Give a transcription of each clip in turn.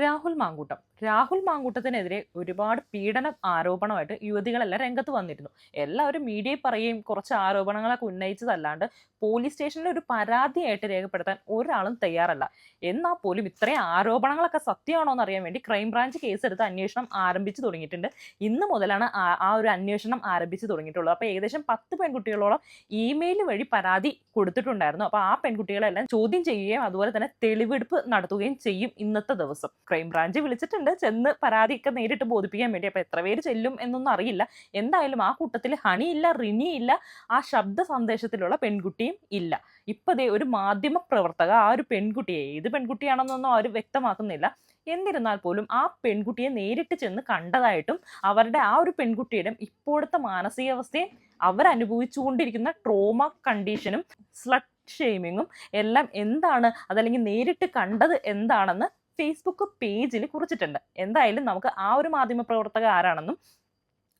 രാഹുൽ മാങ്കൂട്ടം. രാഹുൽ മാങ്കൂട്ടത്തിനെതിരെ ഒരുപാട് പീഡന ആരോപണമായിട്ട് യുവതികളെല്ലാം രംഗത്ത് വന്നിരുന്നു. എല്ലാവരും മീഡിയയിൽ പറയുകയും കുറച്ച് ആരോപണങ്ങളൊക്കെ ഉന്നയിച്ചതല്ലാണ്ട് പോലീസ് സ്റ്റേഷനിൽ ഒരു പരാതിയായിട്ട് രേഖപ്പെടുത്താൻ ഒരാളും തയ്യാറല്ല. എന്നാൽ പോലും ഇത്രയും ആരോപണങ്ങളൊക്കെ സത്യമാണോ എന്ന് അറിയാൻ വേണ്ടി ക്രൈംബ്രാഞ്ച് കേസെടുത്ത് അന്വേഷണം ആരംഭിച്ചു തുടങ്ങിയിട്ടുണ്ട്. ഇന്ന് മുതലാണ് ആ- ഒരു അന്വേഷണം ആരംഭിച്ചു തുടങ്ങിയിട്ടുള്ളത്. അപ്പോൾ ഏകദേശം പത്ത് പെൺകുട്ടികളോളം ഇമെയിൽ വഴി പരാതി കൊടുത്തിട്ടുണ്ടായിരുന്നു. അപ്പോൾ ആ പെൺകുട്ടികളെല്ലാം ചോദ്യം ചെയ്യുകയും അതുപോലെ തന്നെ തെളിവെടുപ്പ് നടത്തുകയും ചെയ്യും ഇന്നത്തെ ദിവസം. ക്രൈംബ്രാഞ്ച് വിളിച്ചിട്ടുണ്ട്. ചെന്ന് പരാതിയൊക്കെ നേരിട്ട് ബോധിപ്പിക്കാൻ വേണ്ടി. അപ്പോൾ എത്ര പേര് ചെല്ലും എന്നൊന്നും അറിയില്ല. എന്തായാലും ആ കൂട്ടത്തിൽ ഹണിയില്ല റിനിയില്ല ആ ശബ്ദ സന്ദേശത്തിലുള്ള പെൺകുട്ടിയും ഇല്ല. ഇപ്പൊ ദേ ഒരു മാധ്യമ പ്രവർത്തക ആ ഒരു പെൺകുട്ടിയെ ഏത് പെൺകുട്ടിയാണെന്നൊന്നും അവർ വ്യക്തമാക്കുന്നില്ല. എന്നിരുന്നാൽ പോലും ആ പെൺകുട്ടിയെ നേരിട്ട് ചെന്ന് കണ്ടതായിട്ടും അവരുടെ ആ ഒരു പെൺകുട്ടിയുടെ ഇപ്പോഴത്തെ മാനസികാവസ്ഥയും അവരനുഭവിച്ചുകൊണ്ടിരിക്കുന്ന ട്രോമ കണ്ടീഷനും സ്ലട്ട് ഷെയ്മിങ്ങും എല്ലാം എന്താണ് അതല്ലെങ്കിൽ നേരിട്ട് കണ്ടത് എന്താണെന്ന് ഫേസ്ബുക്ക് പേജിൽ കുറിച്ചിട്ടുണ്ട്. എന്തായാലും നമുക്ക് ആ ഒരു മാധ്യമ പ്രവർത്തക ആരാണെന്നും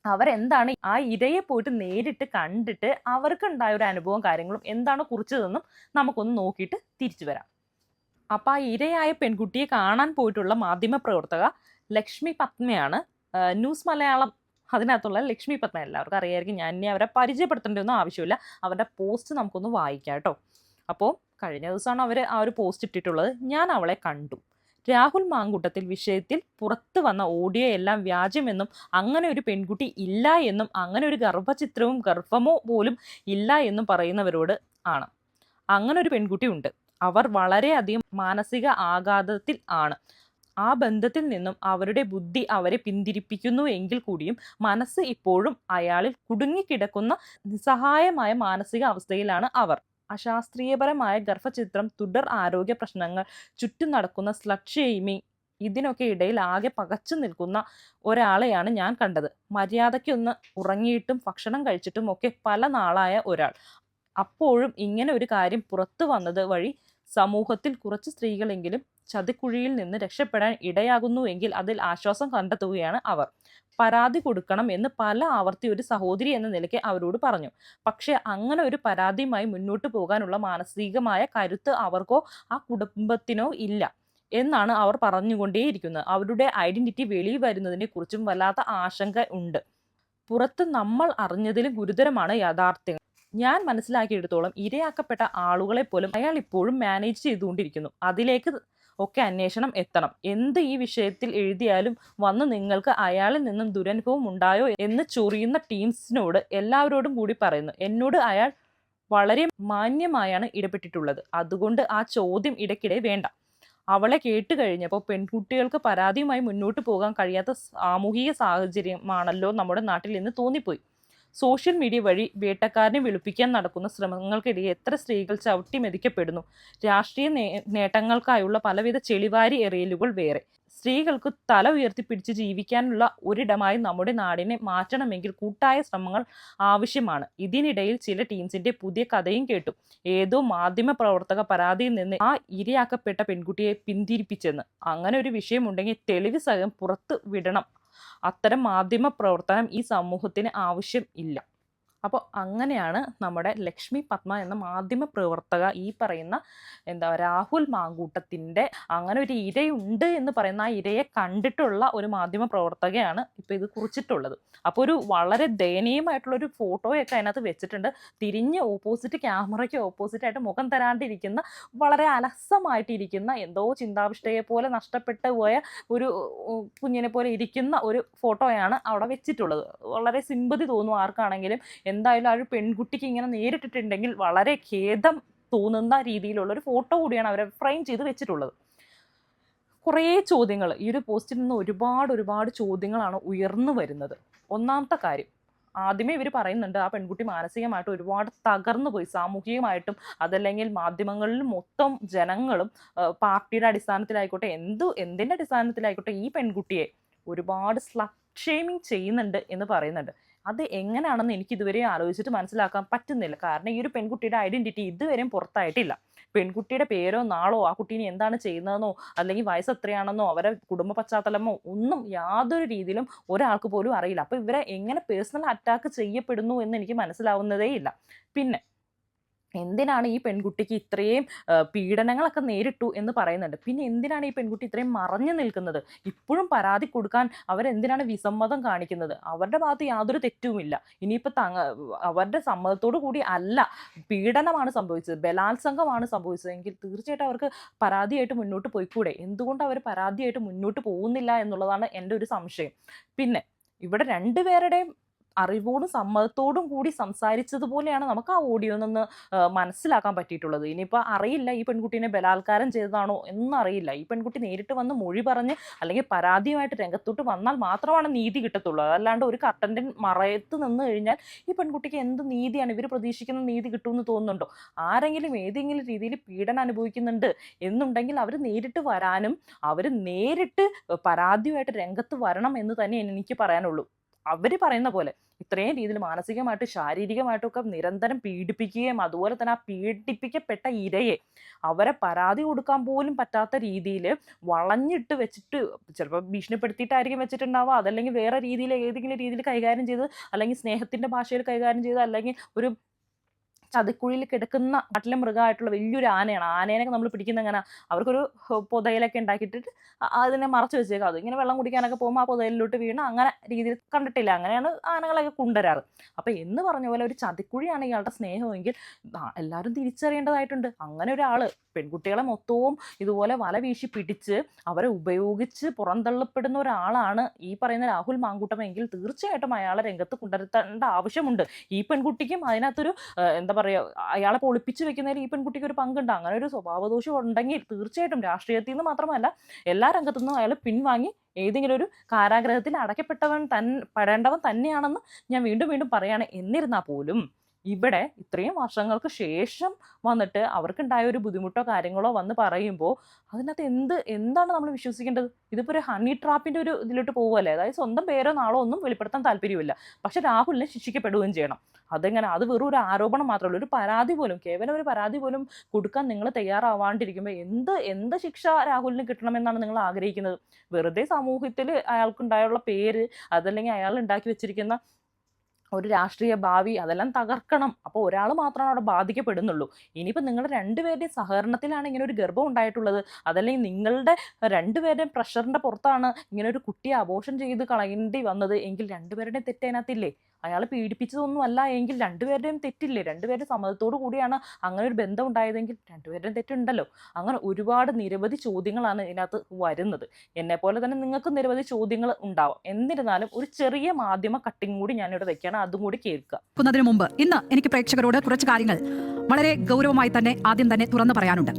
അവരെന്താണ് ആ ഇരയെ പോയിട്ട് നേരിട്ട് കണ്ടിട്ട് അവർക്കുണ്ടായ ഒരു അനുഭവം കാര്യങ്ങളും എന്താണ് കുറിച്ചതെന്നും നമുക്കൊന്ന് നോക്കിയിട്ട് തിരിച്ചു വരാം. അപ്പോൾ ആ ഇരയായ പെൺകുട്ടിയെ കാണാൻ പോയിട്ടുള്ള മാധ്യമ പ്രവർത്തക ലക്ഷ്മി പത്മയാണ്. ന്യൂസ് മലയാളം അതിനകത്തുള്ള ലക്ഷ്മി പത്മ. എല്ലാവർക്കും അറിയായിരിക്കും ഞാൻ ഇനി അവരെ പരിചയപ്പെടുത്തേണ്ടതൊന്നും ആവശ്യമില്ല. അവരുടെ പോസ്റ്റ് നമുക്കൊന്ന് വായിക്കാം കേട്ടോ. അപ്പോൾ കഴിഞ്ഞ ദിവസമാണ് അവർ ആ ഒരു പോസ്റ്റ് ഇട്ടിട്ടുള്ളത്. ഞാൻ അവളെ കണ്ടു. രാഹുൽ മാങ്കൂട്ടത്തിൽ വിഷയത്തിൽ പുറത്തു വന്ന ഓഡിയോ എല്ലാം വ്യാജമെന്നും അങ്ങനെ ഒരു പെൺകുട്ടി ഇല്ല എന്നും അങ്ങനെ ഒരു ഗർഭചിത്രവും ഗർഭമോ പോലും ഇല്ല എന്നും പറയുന്നവരോട് ആണ്. അങ്ങനെ ഒരു പെൺകുട്ടി ഉണ്ട്. അവർ വളരെയധികം മാനസിക ആഘാതത്തിൽ ആണ്. ആ ബന്ധത്തിൽ നിന്നും അവരുടെ ബുദ്ധി അവരെ പിന്തിരിപ്പിക്കുന്നു എങ്കിൽ കൂടിയും മനസ്സ് ഇപ്പോഴും അയാളിൽ കുടുങ്ങിക്കിടക്കുന്ന നിസ്സഹായമായ മാനസിക അവസ്ഥയിലാണ് അവർ. അശാസ്ത്രീയപരമായ ഗർഭചിത്രം തുടർ ആരോഗ്യ പ്രശ്നങ്ങൾ ചുറ്റും നടക്കുന്ന സ്ലട്ട് ഷെയ്മിങ് ഇതിനൊക്കെ ഇടയിൽ ആകെ പകച്ചു നിൽക്കുന്ന ഒരാളെയാണ് ഞാൻ കണ്ടത്. മര്യാദയ്ക്കൊന്ന് ഉറങ്ങിയിട്ടും ഭക്ഷണം കഴിച്ചിട്ടും ഒക്കെ പല നാളായ ഒരാൾ. അപ്പോഴും ഇങ്ങനെ ഒരു കാര്യം പുറത്തു വന്നത് വഴി സമൂഹത്തിൽ കുറച്ച് സ്ത്രീകളെങ്കിലും ചതിക്കുഴിയിൽ നിന്ന് രക്ഷപ്പെടാൻ ഇടയാകുന്നുവെങ്കിൽ അതിൽ ആശ്വാസം കണ്ടെത്തുകയാണ് അവർ. പരാതി കൊടുക്കണം എന്ന് പല ആവർത്തി ഒരു സഹോദരി എന്ന നിലയ്ക്ക് അവരോട് പറഞ്ഞു. പക്ഷേ അങ്ങനെ ഒരു പരാതിയുമായി മുന്നോട്ട് പോകാനുള്ള മാനസികമായ കരുത്ത് അവർക്കോ ആ കുടുംബത്തിനോ ഇല്ല എന്നാണ് അവർ പറഞ്ഞുകൊണ്ടേയിരിക്കുന്നത്. അവരുടെ ഐഡന്റിറ്റി വെളിയിൽ വരുന്നതിനെ കുറിച്ചും വല്ലാത്ത ആശങ്ക ഉണ്ട്. പുറത്ത് നമ്മൾ അറിഞ്ഞതിലും ഗുരുതരമാണ് യാഥാർത്ഥ്യം ഞാൻ മനസ്സിലാക്കിയെടുത്തോളം ഇരയാക്കപ്പെട്ട ആളുകളെ പോലും അയാൾ ഇപ്പോഴും മാനേജ് ചെയ്തുകൊണ്ടിരിക്കുന്നു. അതിലേക്ക് ഒക്കെ അന്വേഷണം എത്തണം. എന്ത് ഈ വിഷയത്തിൽ എഴുതിയാലും വന്ന് നിങ്ങൾക്ക് അയാളിൽ നിന്നും ദുരനുഭവം ഉണ്ടായോ എന്ന് ചൊറിയുന്ന ടീംസിനോട് എല്ലാവരോടും കൂടി പറയുന്നു. എന്നോട് അയാൾ വളരെ മാന്യമായാണ് ഇടപെട്ടിട്ടുള്ളത്. അതുകൊണ്ട് ആ ചോദ്യം ഇടയ്ക്കിടെ വേണ്ട. അവളെ കേട്ട് കഴിഞ്ഞപ്പോൾ പെൺകുട്ടികൾക്ക് പരാതിയുമായി മുന്നോട്ട് പോകാൻ കഴിയാത്ത സാമൂഹിക സാഹചര്യമാണല്ലോ നമ്മുടെ നാട്ടിൽ എന്ന് തോന്നിപ്പോയി. സോഷ്യൽ മീഡിയ വഴി വേട്ടക്കാരനെ വെളുപ്പിക്കാൻ നടക്കുന്ന ശ്രമങ്ങൾക്കിടയിൽ എത്ര സ്ത്രീകൾ ചവിട്ടി മെതിക്കപ്പെടുന്നു? രാഷ്ട്രീയ നേട്ടങ്ങൾക്കായുള്ള പലവിധ ചെളിവാരി എറിയലുകൾ വേറെ. സ്ത്രീകൾക്ക് തല ഉയർത്തിപ്പിടിച്ച് ജീവിക്കാനുള്ള ഒരിടമായി നമ്മുടെ നാടിനെ മാറ്റണമെങ്കിൽ കൂട്ടായ ശ്രമങ്ങൾ ആവശ്യമാണ്. ഇതിനിടയിൽ ചില ടീംസിന്റെ പുതിയ കഥയും കേട്ടു. ഏതോ മാധ്യമ പ്രവർത്തക പരാതിയിൽ നിന്ന് ആ ഇരയാക്കപ്പെട്ട പെൺകുട്ടിയെ പിന്തിരിപ്പിച്ചെന്ന്. അങ്ങനെ ഒരു വിഷയമുണ്ടെങ്കിൽ തെളിവ് സഹം പുറത്ത് വിടണം. അത്തരം മാധ്യമ പ്രവർത്തനം ഈ സമൂഹത്തിന് ആവശ്യം ഇല്ല. അപ്പോൾ അങ്ങനെയാണ് നമ്മുടെ ലക്ഷ്മി പത്മ എന്ന മാധ്യമ പ്രവർത്തക ഈ പറയുന്ന എന്താ രാഹുൽ മാങ്കൂട്ടത്തിന്റെ അങ്ങനെ ഒരു ഇരയുണ്ട് എന്ന് പറയുന്ന ആ ഇരയെ കണ്ടിട്ടുള്ള ഒരു മാധ്യമ പ്രവർത്തകയാണ് ഇപ്പോൾ ഇത് കുറിച്ചിട്ടുള്ളത്. അപ്പോൾ ഒരു വളരെ ദയനീയമായിട്ടുള്ള ഒരു ഫോട്ടോയൊക്കെ അതിനകത്ത് വെച്ചിട്ടുണ്ട്. തിരിഞ്ഞ് ഓപ്പോസിറ്റ് ക്യാമറയ്ക്ക് ഓപ്പോസിറ്റായിട്ട് മുഖം തരാണ്ടിരിക്കുന്ന വളരെ അലസമായിട്ടിരിക്കുന്ന എന്തോ ചിന്താവിഷ്ടയെ പോലെ നഷ്ടപ്പെട്ടു പോയ ഒരു കുഞ്ഞിനെ പോലെ ഇരിക്കുന്ന ഒരു ഫോട്ടോയാണ് അവിടെ വെച്ചിട്ടുള്ളത്. വളരെ സിമ്പതി തോന്നും ആർക്കാണെങ്കിലും എന്തായാലും ആ ഒരു പെൺകുട്ടിക്ക് ഇങ്ങനെ നേരിട്ടിട്ടുണ്ടെങ്കിൽ വളരെ ഖേദം തോന്നുന്ന രീതിയിലുള്ള ഒരു ഫോട്ടോ കൂടിയാണ് അവരെ ഫ്രെയിം ചെയ്ത് വെച്ചിട്ടുള്ളത്. കുറേ ചോദ്യങ്ങൾ. ഈ ഒരു പോസ്റ്റിൽ നിന്ന് ഒരുപാട് ഒരുപാട് ചോദ്യങ്ങളാണ് ഉയർന്നു വരുന്നത്. ഒന്നാമത്തെ കാര്യം. ആദ്യമേ ഇവർ പറയുന്നുണ്ട് ആ പെൺകുട്ടി മാനസികമായിട്ട് ഒരുപാട് തകർന്നു പോയി. സാമൂഹികമായിട്ടും അതല്ലെങ്കിൽ മാധ്യമങ്ങളിൽ മൊത്തം ജനങ്ങളും പാർട്ടിയുടെ അടിസ്ഥാനത്തിലായിക്കോട്ടെ എന്ത് എന്തിന്റെ അടിസ്ഥാനത്തിലായിക്കോട്ടെ ഈ പെൺകുട്ടിയെ ഒരുപാട് സ്ലക്ഷേമിങ് ചെയ്യുന്നുണ്ട് എന്ന് പറയുന്നുണ്ട്. അത് എങ്ങനെയാണെന്ന് എനിക്ക് ഇതുവരെയും ആലോചിച്ചിട്ട് മനസ്സിലാക്കാൻ പറ്റുന്നില്ല. കാരണം ഈ ഒരു പെൺകുട്ടിയുടെ ഐഡന്റിറ്റി ഇതുവരെയും പുറത്തായിട്ടില്ല. പെൺകുട്ടിയുടെ പേരോ നാളോ ആ കുട്ടീനെ എന്താണ് ചെയ്യുന്നതെന്നോ അല്ലെങ്കിൽ വയസ്സ് എത്രയാണെന്നോ അവരെ കുടുംബ പശ്ചാത്തലമോ ഒന്നും യാതൊരു രീതിയിലും ഒരാൾക്ക് പോലും അറിയില്ല. അപ്പോൾ ഇവരെ എങ്ങനെ പേഴ്സണൽ അറ്റാക്ക് ചെയ്യപ്പെടുന്നു എന്ന് എനിക്ക് മനസ്സിലാവുന്നതേ ഇല്ല പിന്നെ എന്തിനാണ് ഈ പെൺകുട്ടിക്ക് ഇത്രയും പീഡനങ്ങളൊക്കെ നേരിട്ടു എന്ന് പറയുന്നുണ്ട്? പിന്നെ എന്തിനാണ് ഈ പെൺകുട്ടി ഇത്രയും മറഞ്ഞു നിൽക്കുന്നത്? ഇപ്പോഴും പരാതി കൊടുക്കാൻ അവരെന്തിനാണ് വിസമ്മതം കാണിക്കുന്നത്? അവരുടെ ഭാഗത്ത് യാതൊരു തെറ്റുമില്ല. ഇനിയിപ്പോൾ തങ്ങ അവരുടെ സമ്മതത്തോടു കൂടി അല്ല പീഡനമാണ് സംഭവിച്ചത് ബലാത്സംഗമാണ് സംഭവിച്ചതെങ്കിൽ തീർച്ചയായിട്ടും അവർക്ക് പരാതിയായിട്ട് മുന്നോട്ട് പോയിക്കൂടെ? എന്തുകൊണ്ട് അവർ പരാതിയായിട്ട് മുന്നോട്ട് പോകുന്നില്ല എന്നുള്ളതാണ് എന്റെ ഒരു സംശയം. പിന്നെ ഇവിടെ രണ്ടുപേരുടെയും അറിവോടും സമ്മതത്തോടും കൂടി സംസാരിച്ചതുപോലെയാണ് നമുക്ക് ആ ഓഡിയോ നിന്ന് മനസ്സിലാക്കാൻ പറ്റിയിട്ടുള്ളത്. ഇനിയിപ്പോൾ അറിയില്ല ഈ പെൺകുട്ടീനെ ബലാത്കാരം ചെയ്തതാണോ എന്നും അറിയില്ല. ഈ പെൺകുട്ടി നേരിട്ട് വന്ന് മൊഴി പറഞ്ഞ് അല്ലെങ്കിൽ പരാതിയുമായിട്ട് രംഗത്തോട്ട് വന്നാൽ മാത്രമാണ് നീതി കിട്ടത്തുള്ളൂ. അതല്ലാണ്ട് ഒരു കട്ടന്റെ മറയത്ത് നിന്ന് കഴിഞ്ഞാൽ ഈ പെൺകുട്ടിക്ക് എന്ത് നീതിയാണ്? ഇവർ പ്രതീക്ഷിക്കുന്ന നീതി കിട്ടുമെന്ന് തോന്നുന്നുണ്ടോ? ആരെങ്കിലും ഏതെങ്കിലും രീതിയിൽ പീഡനം അനുഭവിക്കുന്നുണ്ട് എന്നുണ്ടെങ്കിൽ അവർ നേരിട്ട് വരാനും അവർ നേരിട്ട് പരാതിയുമായിട്ട് രംഗത്ത് വരണം എന്ന് തന്നെ എനിക്ക് പറയാനുള്ളൂ. അവർ പറയുന്ന പോലെ ഇത്രയും രീതിയിൽ മാനസികമായിട്ട് ശാരീരികമായിട്ടൊക്കെ നിരന്തരം പീഡിപ്പിക്കുകയും അതുപോലെ തന്നെ ആ പീഡിപ്പിക്കപ്പെട്ട ഇരയെ അവരെ പരാതി കൊടുക്കാൻ പോലും പറ്റാത്ത രീതിയിൽ വളഞ്ഞിട്ട് വെച്ചിട്ട് ചിലപ്പോൾ ഭീഷണിപ്പെടുത്തിയിട്ടായിരിക്കും വെച്ചിട്ടുണ്ടാവുക. അതല്ലെങ്കിൽ വേറെ രീതിയിൽ ഏതെങ്കിലും രീതിയിൽ കൈകാര്യം ചെയ്ത് അല്ലെങ്കിൽ സ്നേഹത്തിന്റെ ഭാഷയിൽ കൈകാര്യം ചെയ്ത് അല്ലെങ്കിൽ ഒരു ചതിക്കുഴിയിൽ കിടക്കുന്ന കാട്ടിലെ മൃഗമായിട്ടുള്ള വലിയൊരു ആനയാണ്. ആനേനൊക്കെ നമ്മൾ പിടിക്കുന്ന അങ്ങനെ അവർക്കൊരു പുതയിലൊക്കെ ഉണ്ടാക്കിയിട്ടിട്ട് അതിനെ മറച്ചു വെച്ചേക്കാം. അത് ഇങ്ങനെ വെള്ളം കുടിക്കാനൊക്കെ പോകുമ്പോൾ ആ പുതയിലോട്ട് വീണ് അങ്ങനെ രീതിയിൽ കണ്ടിട്ടില്ല. അങ്ങനെയാണ് ആനകളൊക്കെ കൊണ്ടുവരാറ്. അപ്പോൾ എന്ന് പറഞ്ഞ പോലെ ഒരു ചതിക്കുഴിയാണ് ഇയാളുടെ സ്നേഹമെങ്കിൽ എല്ലാവരും തിരിച്ചറിയേണ്ടതായിട്ടുണ്ട്. അങ്ങനെ ഒരാൾ പെൺകുട്ടികളെ മൊത്തവും ഇതുപോലെ വല വീശി പിടിച്ച് അവരെ ഉപയോഗിച്ച് പുറന്തള്ളപ്പെടുന്ന ഒരാളാണ് ഈ പറയുന്ന രാഹുൽ മാങ്കൂട്ടമെങ്കിൽ തീർച്ചയായിട്ടും അയാളെ രംഗത്ത് കൊണ്ടുവരുത്തേണ്ട ആവശ്യമുണ്ട്. ഈ പെൺകുട്ടിക്കും അതിനകത്തൊരു എന്താ പറയുക അയാളെ പൊളിപ്പിച്ച് വെക്കുന്നതിൽ ഈ പെൺകുട്ടിക്ക് ഒരു പങ്കുണ്ട്. അങ്ങനെ ഒരു സ്വഭാവദോഷം ഉണ്ടെങ്കിൽ തീർച്ചയായിട്ടും രാഷ്ട്രീയത്തിൽ നിന്ന് മാത്രമല്ല എല്ലാ രംഗത്തു നിന്നും അയാൾ പിൻവാങ്ങി ഏതെങ്കിലും ഒരു കാരാഗ്രഹത്തിൽ അടയ്ക്കപ്പെട്ടവൻ തൻ പെടേണ്ടവൻ തന്നെയാണെന്ന് ഞാൻ വീണ്ടും വീണ്ടും പറയുകയാണ് എന്നിരുന്നാൽ പോലും ഇവിടെ ഇത്രയും വർഷങ്ങൾക്ക് ശേഷം വന്നിട്ട് അവർക്കുണ്ടായ ഒരു ബുദ്ധിമുട്ടോ കാര്യങ്ങളോ വന്ന് പറയുമ്പോൾ അതിനകത്ത് എന്ത് എന്താണ് നമ്മൾ വിശ്വസിക്കേണ്ടത്? ഇതിപ്പോൾ ഒരു ഹണി ട്രാപ്പിന്റെ ഒരു ഇതിലോട്ട് പോകുമല്ലേ അതായത് സ്വന്തം പേരോ നാളോ ഒന്നും വെളിപ്പെടുത്താൻ താല്പര്യമില്ല. പക്ഷെ രാഹുലിനെ ശിക്ഷിക്കപ്പെടുകയും ചെയ്യണം. അതെങ്ങനെ? അത് വെറും ഒരു ആരോപണം മാത്രമല്ല ഒരു പരാതി പോലും കേവലം ഒരു പരാതി പോലും കൊടുക്കാൻ നിങ്ങൾ തയ്യാറാവാണ്ടിരിക്കുമ്പോൾ എന്ത് എന്ത് ശിക്ഷ രാഹുലിന് കിട്ടണമെന്നാണ് നിങ്ങൾ ആഗ്രഹിക്കുന്നത്? വെറുതെ സമൂഹത്തിൽ അയാൾക്കുണ്ടായുള്ള പേര് അതല്ലെങ്കിൽ അയാൾ ഉണ്ടാക്കി വെച്ചിരിക്കുന്ന ഒരു രാഷ്ട്രീയ ഭാവി അതെല്ലാം തകർക്കണം. അപ്പോൾ ഒരാൾ മാത്രമാണ് അവിടെ ബാധിക്കപ്പെടുന്നുള്ളൂ. ഇനിയിപ്പോൾ നിങ്ങളുടെ രണ്ടുപേരുടെയും സഹകരണത്തിലാണ് ഇങ്ങനെ ഒരു ഗർഭം ഉണ്ടായിട്ടുള്ളത്. അതല്ലെങ്കിൽ നിങ്ങളുടെ രണ്ടുപേരുടെയും പ്രഷറിന്റെ പുറത്താണ് ഇങ്ങനെ ഒരു കുട്ടിയെ അബോഷൻ ചെയ്ത് കളയേണ്ടി വന്നത്. എങ്കിൽ രണ്ടുപേരുടെയും തെറ്റ് അതിനകത്തില്ലേ? അയാൾ പീഡിപ്പിച്ചതൊന്നും അല്ല എങ്കിൽ രണ്ടുപേരുടെയും തെറ്റില്ലേ? രണ്ടുപേരുടെ സമ്മതത്തോടു കൂടിയാണ് അങ്ങനെ ഒരു ബന്ധം ഉണ്ടായതെങ്കിൽ രണ്ടുപേരുടെയും തെറ്റുണ്ടല്ലോ. അങ്ങനെ ഒരുപാട് നിരവധി ചോദ്യങ്ങളാണ് ഇതിനകത്ത് വരുന്നത്. എന്നെ പോലെ തന്നെ നിങ്ങൾക്ക് നിരവധി ചോദ്യങ്ങൾ ഉണ്ടാവും. എന്നിരുന്നാലും ഒരു ചെറിയ മാധ്യമ കട്ടിങ് കൂടി ഞാനിവിടെ വെക്കുകയാണ്. അതും കൂടി കേൾക്കുക. അതിനു മുമ്പ് ഇന്ന് എനിക്ക് പ്രേക്ഷകരോട് കുറച്ച് കാര്യങ്ങൾ വളരെ ഗൗരവമായി തന്നെ ആദ്യം തന്നെ തുറന്നു പറയാനുണ്ട്.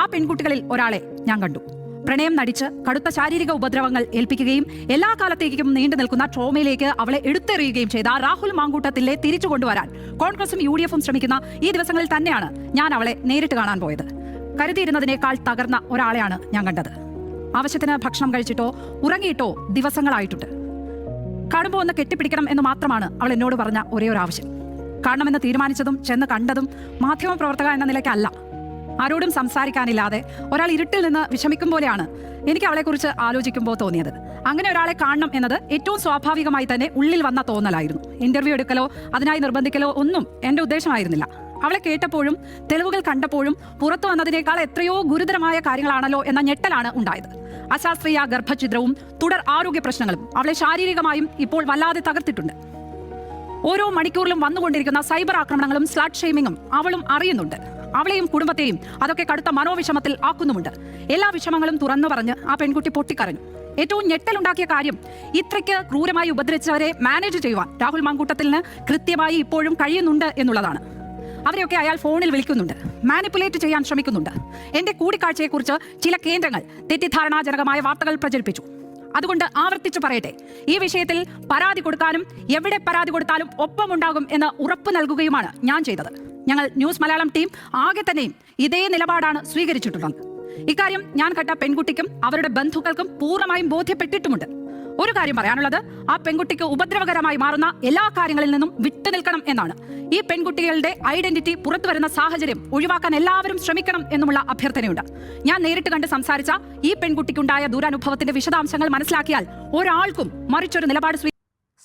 ആ പെൺകുട്ടികളിൽ ഒരാളെ ഞാൻ കണ്ടു. പ്രണയം നടിച്ച് കടുത്ത ശാരീരിക ഉപദ്രവങ്ങൾ ഏൽപ്പിക്കുകയും എല്ലാ കാലത്തേക്കും നീണ്ടു നിൽക്കുന്ന ട്രോമയിലേക്ക് അവളെ എടുത്തെറിയുകയും ചെയ്ത രാഹുൽ മാങ്കൂട്ടത്തിലെ തിരിച്ചു കൊണ്ടുവരാൻ കോൺഗ്രസും യു ശ്രമിക്കുന്ന ഈ ദിവസങ്ങളിൽ തന്നെയാണ് ഞാൻ അവളെ നേരിട്ട് കാണാൻ പോയത്. കരുതിയിരുന്നതിനേക്കാൾ തകർന്ന ഒരാളെയാണ് ഞാൻ കണ്ടത്. ആവശ്യത്തിന് ഭക്ഷണം കഴിച്ചിട്ടോ ഉറങ്ങിയിട്ടോ ദിവസങ്ങളായിട്ടുണ്ട്. കാണുമ്പോൾ ഒന്ന് കെട്ടിപ്പിടിക്കണം എന്ന് മാത്രമാണ് അവൾ എന്നോട് പറഞ്ഞ ഒരേ ഒരു ആവശ്യം കാണണമെന്ന് തീരുമാനിച്ചതും ചെന്ന് കണ്ടതും മാധ്യമപ്രവർത്തക എന്ന നിലയ്ക്കല്ല. ആരോടും സംസാരിക്കാനില്ലാതെ ഒരാൾ ഇരുട്ടിൽ നിന്ന് വിഷമിക്കും പോലെയാണ് എനിക്ക് അവളെക്കുറിച്ച് ആലോചിക്കുമ്പോൾ തോന്നിയത്. അങ്ങനെ ഒരാളെ കാണണം എന്നത് ഏറ്റവും സ്വാഭാവികമായി തന്നെ ഉള്ളിൽ വന്ന തോന്നലായിരുന്നു. ഇന്റർവ്യൂ എടുക്കലോ അതിനായി നിർബന്ധിക്കലോ ഒന്നും എന്റെ ഉദ്ദേശമായിരുന്നില്ല. അവളെ കേട്ടപ്പോഴും തെളിവുകൾ കണ്ടപ്പോഴും പുറത്തു വന്നതിനേക്കാൾ എത്രയോ ഗുരുതരമായ കാര്യങ്ങളാണല്ലോ എന്ന ഞെട്ടലാണ് ഉണ്ടായത്. അശാസ്ത്രീയ ഗർഭഛിദ്രവും തുടർ ആരോഗ്യ പ്രശ്നങ്ങളും അവളെ ശാരീരികമായും ഇപ്പോൾ വല്ലാതെ തകർത്തിട്ടുണ്ട്. ഓരോ മണിക്കൂറിലും വന്നുകൊണ്ടിരിക്കുന്ന സൈബർ ആക്രമണങ്ങളും സ്ലാറ്റ് ഷെയ്മിങ്ങും അവളും അറിയുന്നുണ്ട്. അവളെയും കുടുംബത്തെയും അതൊക്കെ കടുത്ത മനോവിഷമത്തിൽ ആക്കുന്നുമുണ്ട്. എല്ലാ വിഷമങ്ങളും തുറന്നു പറഞ്ഞ് ആ പെൺകുട്ടി പൊട്ടിക്കരഞ്ഞു. ഏറ്റവും ഞെട്ടലുണ്ടാക്കിയ കാര്യം ഇത്രയ്ക്ക് ക്രൂരമായി ഉപദ്രവിച്ചവരെ മാനേജ് ചെയ്യുവാൻ രാഹുൽ മാങ്കൂട്ടത്തിന് കൃത്യമായി ഇപ്പോഴും കഴിയുന്നുണ്ട് എന്നുള്ളതാണ്. അവരെയൊക്കെ അയാൾ ഫോണിൽ വിളിക്കുന്നുണ്ട്. മാനിപ്പുലേറ്റ് ചെയ്യാൻ ശ്രമിക്കുന്നുണ്ട്. എന്റെ കൂടിക്കാഴ്ചയെക്കുറിച്ച് ചില കേന്ദ്രങ്ങൾ തെറ്റിദ്ധാരണാജനകമായ വാർത്തകൾ പ്രചരിപ്പിച്ചു. അതുകൊണ്ട് ആവർത്തിച്ചു പറയട്ടെ. ഈ വിഷയത്തിൽ പരാതി കൊടുക്കാനും എവിടെ പരാതി കൊടുത്താലും ഒപ്പമുണ്ടാകും എന്ന് ഉറപ്പ് നൽകുകയുമാണ് ഞാൻ ചെയ്തത്. ഞങ്ങൾ ന്യൂസ് മലയാളം ടീം ആകെ തന്നെയും ഇതേ നിലപാടാണ് സ്വീകരിച്ചിട്ടുള്ളത്. ഇക്കാര്യം ഞാൻ കണ്ട പെൺകുട്ടിക്കും അവരുടെ ബന്ധുക്കൾക്കും പൂർണമായും ബോധ്യപ്പെട്ടിട്ടുമുണ്ട്. ഒരു കാര്യം പറയാനുള്ളത് ആ പെൺകുട്ടിക്ക് ഉപദ്രവകരമായി മാറുന്ന എല്ലാ കാര്യങ്ങളിൽ നിന്നും വിട്ടു നിൽക്കണം എന്നാണ്. ഈ പെൺകുട്ടികളുടെ ഐഡന്റിറ്റി പുറത്തു വരുന്ന സാഹചര്യം ഒഴിവാക്കാൻ എല്ലാവരും ശ്രമിക്കണം എന്നുമുള്ള അഭ്യർത്ഥനയുണ്ട്. ഞാൻ നേരിട്ട് കണ്ട് സംസാരിച്ച ഈ പെൺകുട്ടിക്കുണ്ടായ ദുരനുഭവത്തിന്റെ വിശദാംശങ്ങൾ മനസ്സിലാക്കിയാൽ ഒരാൾക്കും മറിച്ചൊരു നിലപാട്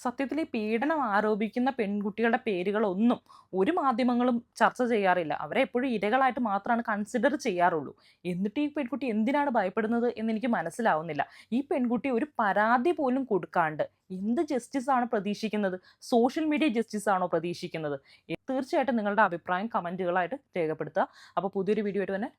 സത്യത്തിൽ ഈ പീഡനം ആരോപിക്കുന്ന പെൺകുട്ടികളുടെ പേരുകളൊന്നും ഒരു മാധ്യമങ്ങളും ചർച്ച ചെയ്യാറില്ല. അവരെ എപ്പോഴും ഇരകളായിട്ട് മാത്രമാണ് കൺസിഡർ ചെയ്യാറുള്ളൂ. എന്നിട്ട് ഈ പെൺകുട്ടി എന്തിനാണ് ഭയപ്പെടുന്നത് എന്ന് എനിക്ക് മനസ്സിലാവുന്നില്ല. ഈ പെൺകുട്ടി ഒരു പരാതി പോലും കൊടുക്കാണ്ട് എന്ത് ജസ്റ്റിസ് ആണ് പ്രതീക്ഷിക്കുന്നത്? സോഷ്യൽ മീഡിയ ജസ്റ്റിസ് ആണോ പ്രതീക്ഷിക്കുന്നത്? തീർച്ചയായിട്ടും നിങ്ങളുടെ അഭിപ്രായം കമന്റുകളായിട്ട് രേഖപ്പെടുത്തുക. അപ്പോൾ പുതിയൊരു വീഡിയോ ആയിട്ട് തന്നെ